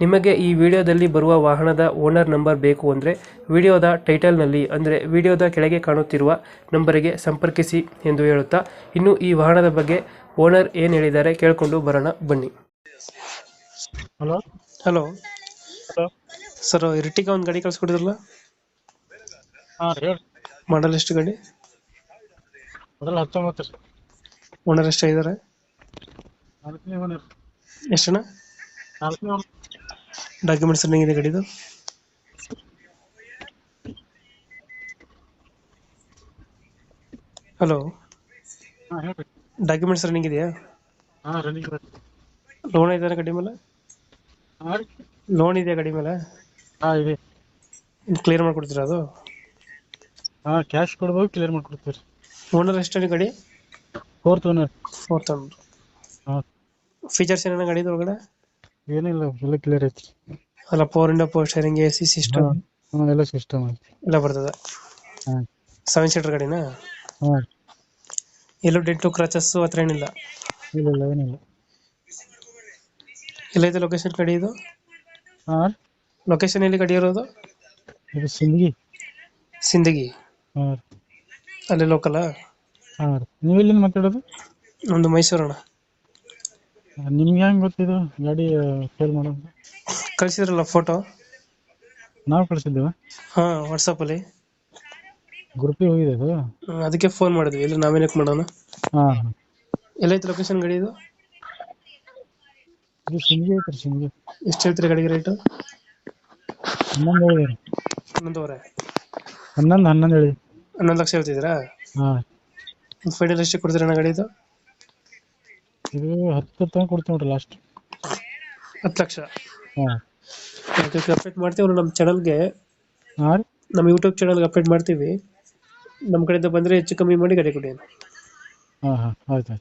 ನಿಮಗೆ ಈ ವಿಡಿಯೋದಲ್ಲಿ ಬರುವ ವಾಹನದ ಓನರ್ ನಂಬರ್ ಬೇಕು ಅಂದರೆ ವಿಡಿಯೋದ ಟೈಟಲ್ನಲ್ಲಿ ಅಂದರೆ ವಿಡಿಯೋದ ಕೆಳಗೆ ಕಾಣುತ್ತಿರುವ ನಂಬರಿಗೆ ಸಂಪರ್ಕಿಸಿ ಎಂದು ಹೇಳುತ್ತಾ ಇನ್ನು ಈ ವಾಹನದ ಬಗ್ಗೆ ಓನರ್ ಏನು ಹೇಳಿದ್ದಾರೆ ಕೇಳಿಕೊಂಡು ಬರೋಣ ಬನ್ನಿ. Hello? Hello? Hello? Sir Ertiga ಒಂದು ಗಾಡಿ ಕಳಿಸ್ಕೊಡಿದ್ರಲ್ಲ? ಹಾಂ ಹೇಳಿ. ಮಾಡಲ್ ಎಷ್ಟು ಗಾಡಿ? ಮೊದಲು ಹತ್ತೊಂಬತ್ತು. ರೀ ಓನರ್ ಎಷ್ಟಾಗಿದ್ದಾರೆ ನಾಲ್ಕನೇ ಓನರ್. ಎಷ್ಟು ಜನ? ನಾಲ್ಕನೇ ಓನರ್. ಡಾಕ್ಯುಮೆಂಟ್ಸ್ ರನ್ನಿಂಗ್ ಇದೆ ಗಾಡಿದು? ಹಲೋ? ಹಾಂ ಡಾಕ್ಯುಮೆಂಟ್ಸ್ ರನ್ನಿಂಗ್ ಇದೆಯಾ? ಹಾಂ ರನ್ನಿಂಗ್ ಲೋನ್ ಇದೆಯಾ ಗಾಡಿ ಮೇಲೆ? ಹಾಂ ಲೋನ್ ಇದೆಯಾ ಗಾಡಿ ಮೇಲೆ? ಹಾಂ ಇದೆ. ಕ್ಲಿಯರ್ ಮಾಡ್ಕೊಡ್ತೀರಾ ಅದು? ಹಾಂ ಕ್ಯಾಶ್ ಕೊಡ್ಬೋದು ಕ್ಲಿಯರ್ ಮಾಡ್ಕೊಡ್ತೀವಿ ಓನರ್ ಎಷ್ಟು ಗಾಡಿ? ಫೋರ್ತ್ ಓನರ್ ಫೋರ್ ತೌಸಂಡ್ ಹಾಂ. ಫೀಚರ್ಸ್ ಏನೇನು ಗಾಡಿ ಒಳಗಡೆ? ಏನಿಲ್ಲ ಎಲ್ಲ ಕ್ಲಿಯರ್ ಐತಿ ಅಲ್ಲ power window power steering A C system ಎಲ್ಲ ಸಿಸ್ಟಮ್ ಐತಿ ಎಲ್ಲ ಬರ್ತದ? ಹಾ. ಸೆವೆನ್ ಸೀಟರ್ ಗಾಡಿನಾ? ಹಾಂ. ಎಲ್ಲೂ ಡೆಂಟು ಕ್ರಚಸ್ ಹತ್ರ ಏನಿಲ್ಲ? ಇಲ್ಲ ಇಲ್ಲ ಏನಿಲ್ಲ. ಎಲ್ಲೈತೆ ಲೊಕೇಶನ್ ಕಡಿ ಇದು? ಹಾ. ಲೊಕೇಶನ್ ಎಲ್ಲಿ ಗಾಡಿ ಇರೋದು? ಇದು ಸಿಂದಗಿ. ಸಿಂದಗಿ. ಹಾಂ. ರೀ ಅಲ್ಲಿ ಲೋಕಲ್ ಹಾ. ರೀ ನೀವು ಎಲ್ಲಿಂದ ಮಾತಾಡೋದು? ಒಂದು ಮೈಸೂರು ಅಣ್ಣ ನಿಮ್ಗೆ ಹೆಂಗ್ ಗೊತ್ತಿದು ಗಾಡಿ ಸೇಲ್ ಮಾಡೋದು? ಕಳ್ಸಿದ್ರಲ್ಲ ಫೋಟೋ ನಾವು ಹಾ ವಾಟ್ಸಪ್ ಅಲ್ಲಿ. ಗ್ರೂಪಿಗೆ ಹೋಗಿದೆ ಅದು. ಅದಕ್ಕೆ ಫೋನ್ ಮಾಡಿದ್ವಿ. ಇಲ್ಲ ನಾವೇನಕ್ಕೆ ಮಾಡೋಣ? ಹಾ. ಎಲ್ಲೈತ ಲೊಕೇಶನ್ ಗಾಡಿ ಇದು? ಇದು ಸಿಂಗಿ ಐತ್ರಿ ಸಿಂಗಿ ಎಷ್ಟು ಹೇಳ್ತೀರಿ ಗಾಡಿಗೆ ರೇಟು ಹನ್ನೊಂದು ಹೇಳಿದ್ರಿ. ಹನ್ನೊಂದುವರೆ. ಹನ್ನೊಂದು ಹನ್ನೊಂದು ಹೇಳಿ ಹನ್ನೊಂದು ಲಕ್ಷ ಹೇಳ್ತಿದ್ದೀರಾ? ಹಾಂ. ಫೈನಲ್ ಎಷ್ಟು ಕೊಡ್ತೀರಾ ಅಣ್ಣ ಗಾಡಿ ಇದು ಹತ್ತು ತನಕ ಕೊಡ್ತೀವಿ ನೋಡ್ರಿ ಲಾಸ್ಟ್ ಹತ್ತು ಲಕ್ಷ? ಹಾಂ. ಅಪ್ಡೇಟ್ ಮಾಡ್ತೀವಿ ನಮ್ಮ ಚಾನಲ್ಗೆ ಹಾಂ ರೀ. ನಮ್ಮ ಯೂಟ್ಯೂಬ್ ಚಾನಲ್ಗೆ ಅಪ್ಡೇಟ್ ಮಾಡ್ತೀವಿ. ನಮ್ಮ ಕಡೆಯಿಂದ ಬಂದರೆ ಹೆಚ್ಚು ಕಮ್ಮಿ ಮಾಡಿ ಗಾಡಿ ಕೊಡಿ ಹಾಂ ಹಾಂ. ಆಯ್ತು ಆಯ್ತು.